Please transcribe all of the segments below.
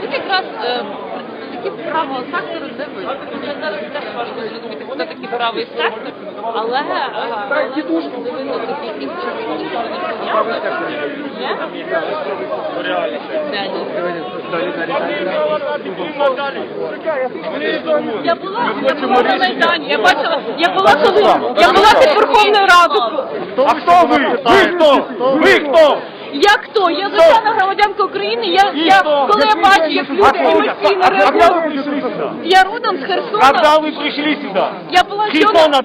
Тут якраз такі правого сектору не вийшли. Зараз теж важко зрозуміти, хто такий правий сектор, але не видно таких інших. Я була, я на Майдані, я бачила, я була коли, я була під Верховною Радою. А хто ви? Ви хто? Ви хто? Я хто? Я звичайна громадянка України. Я, я коли я бачу, як люди емоційно реагують. Я родом з Херсона. Когда вы пришли сюда? Я була Херсон сьогодні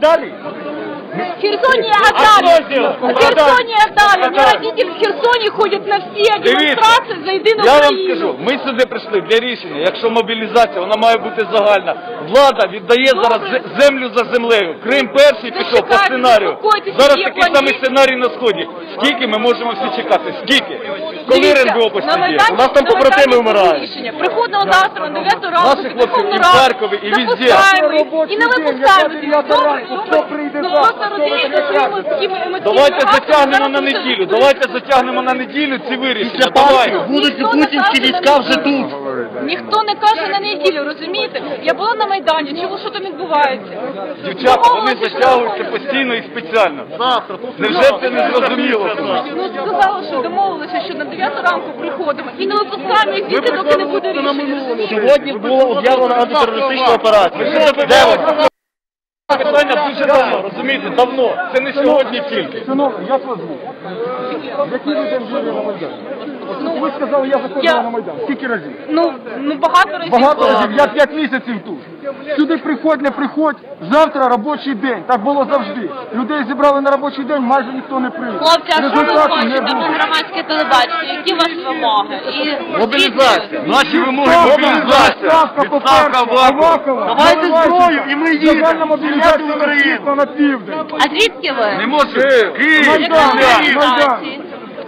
отдали? в Херсоне А отдали. что сделать? В Херсоне отдали. У меня Отдали. родители в Херсоне ходят на все Дивіться, демонстрации за єдину Я вам Україну. скажу, ми сюди прийшли для рішення. Якщо мобілізація, вона має бути загальна. Влада віддає зараз зе- землю за землею. Крим перший пішов по сценарію. заспокойтеся, Зараз є такий план самий дій. сценарій на сході. Скільки ми можемо всі чекати? Скільки? Коли Дивіться, РНБО на почне Майдані- У нас там на побратими було вмирають. рішення. Приходного завтра на 9 ранку під хлопців Верховну і в Раду, Харкові, і запускаємо їх. І не випускаємо їх. Добре, добре. хто прийде Ну завтра, просто Давайте затягнемо на неділю. Давайте затягнемо на неділю ці вирішення. Давайте. Будуть путінські війська вже тут. Ніхто не каже на неділю, розумієте? Я була на Майдані, чого що там відбувається? Дівчата, вони затягуються постійно і спеціально. Невже це не зрозуміло? Ну сказали, що домовилися, що на 9 ранку приходимо і не випускаємо їх звідти, доки не буде рішення. Сьогодні було об'явлено антитерористичну операцію. Де ви? Питання дуже давно, розумієте, давно. Це не сьогодні тільки. Синок, як вас звуть? Які ви день жили на Майдані? Ви сказали, я заходила на Майдан. Скільки разів? Ну, ну багато разів. Багато разів, я 5 місяців тут. Сюди приходь, не приходь, завтра робочий день. Так було завжди. Людей зібрали на робочий день, майже ніхто не прийде. Хлопці, а що ви не хочете було. громадське телебачення? Які у вас вимоги? І Мобілізація. Наші вимоги мобілізація. відставка, Відставка по-перше, Авакова. Давайте зброю і ми Загальна їдемо. мобілізація Україну. Україну на південь. А звідки ви? Не можуть Київ, Майдан, Київ. Майдан.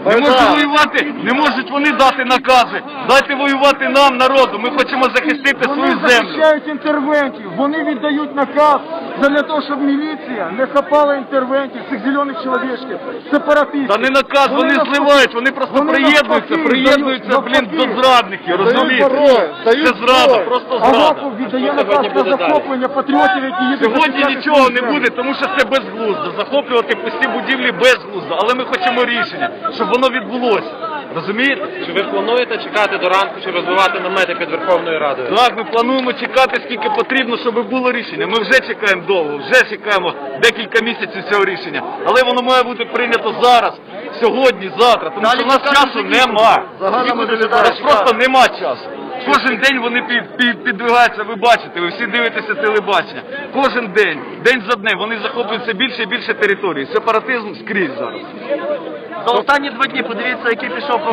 Не можуть воювати, не можуть вони дати накази. Дайте воювати нам, народу. Ми хочемо захистити свою землю. захищають інтервентів, вони віддають наказ для того, щоб міліція не хапала інтервентів, цих зелених чоловічків, сепаратистів. Та не наказ, вони навпаки- зливають, вони просто вони приєднуються, навпаки приєднуються, блін, до зрадників, розумієте? Це зрада, просто зрада. Аваков віддає наказ на захоплення патріотів, які їдуть Сьогодні нічого не буде, тому що це безглуздо. Захоплювати пусті будівлі безглуздо. Але ми хочемо рішення, щоб воно відбулося. Розумієте? Чи ви плануєте чекати до ранку, чи розвивати намети під Верховною Радою? Так, ми плануємо чекати, скільки потрібно, щоб було рішення. Ми вже чекаємо довго, вже чекаємо декілька місяців цього рішення. Але воно має бути прийнято зараз, сьогодні, завтра, тому що в нас часу нема. У нас просто нема часу. Кожен день вони під, під, підвигаються, ви бачите, ви всі дивитеся телебачення. Кожен день, день за днем, вони захоплюють все більше і більше території. Сепаратизм скрізь зараз. За останні два дні подивіться, який пішов ми?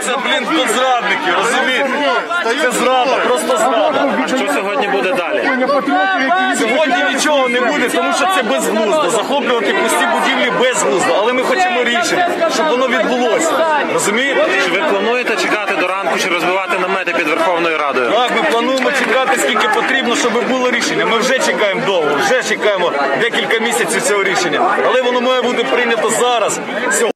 Це, блін, до зрадників, розумієте? Це зрада, просто зрада. Що сьогодні буде далі? Патріотів, які їдуть Сьогодні нічого не буде, тому що це безглуздо. Захоплювати пусті будівлі безглуздо. Але ми хочемо рішення, щоб воно відбулося. Розумієте? Чи ви плануєте чекати до ранку, чи розбивати намети під Верховною Радою? Так, ми плануємо чекати, скільки потрібно, щоб було рішення. Ми вже чекаємо довго, вже чекаємо декілька місяців цього рішення. Але воно має бути прийнято зараз. Сьогодні.